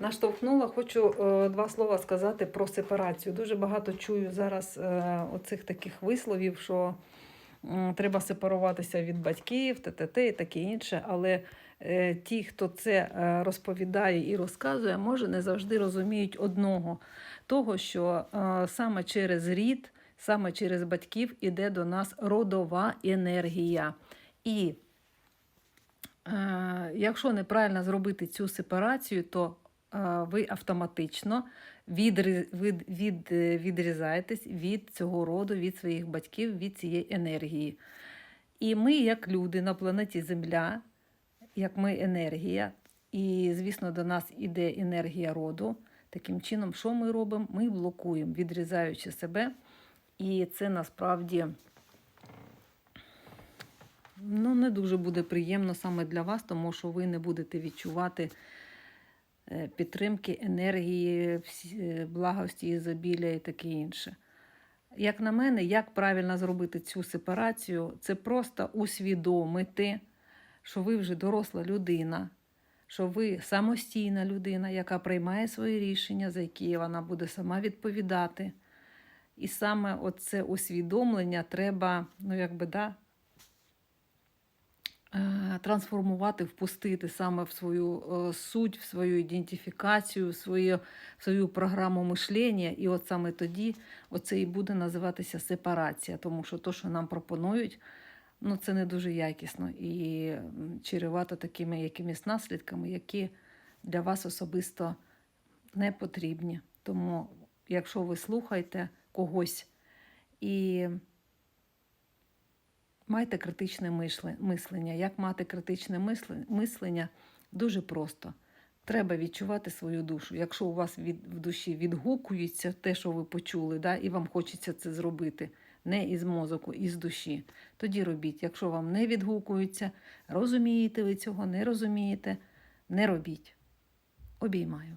наштовхнула, хочу е, два слова сказати про сепарацію. Дуже багато чую зараз е, оцих таких висловів, що треба сепаруватися від батьків, ТТТ і таке інше. Але е, ті, хто це розповідає і розказує, може не завжди розуміють одного: того, що саме через рід, саме через батьків іде до нас родова енергія. І Якщо неправильно зробити цю сепарацію, то ви автоматично відрізаєтесь від цього роду, від своїх батьків, від цієї енергії. І ми, як люди на планеті Земля, як ми енергія, і, звісно, до нас іде енергія роду. Таким чином, що ми робимо? Ми блокуємо, відрізаючи себе. І це насправді ну, не дуже буде приємно саме для вас, тому що ви не будете відчувати підтримки, енергії, е, благості, ізобілля і таке інше. Як на мене, як правильно зробити цю сепарацію, це просто усвідомити, що ви вже доросла людина, що ви самостійна людина, яка приймає свої рішення, за які вона буде сама відповідати. І саме оце усвідомлення треба, ну якби да, е, трансформувати, впустити саме в свою е, суть, в свою ідентифікацію, в свою, в свою програму мишлення. І от саме тоді оце і буде називатися сепарація, тому що то, що нам пропонують, ну це не дуже якісно і м, такими якимись наслідками, які для вас особисто не потрібні. Тому, якщо ви слухаєте когось і майте критичне мислення. Як мати критичне мислення? Дуже просто. Треба відчувати свою душу. Якщо у вас від, в душі відгукується те, що ви почули, да, і вам хочеться це зробити не із мозоку, із душі, тоді робіть. Якщо вам не відгукується, розумієте ви цього, не розумієте, не робіть. Обіймаю.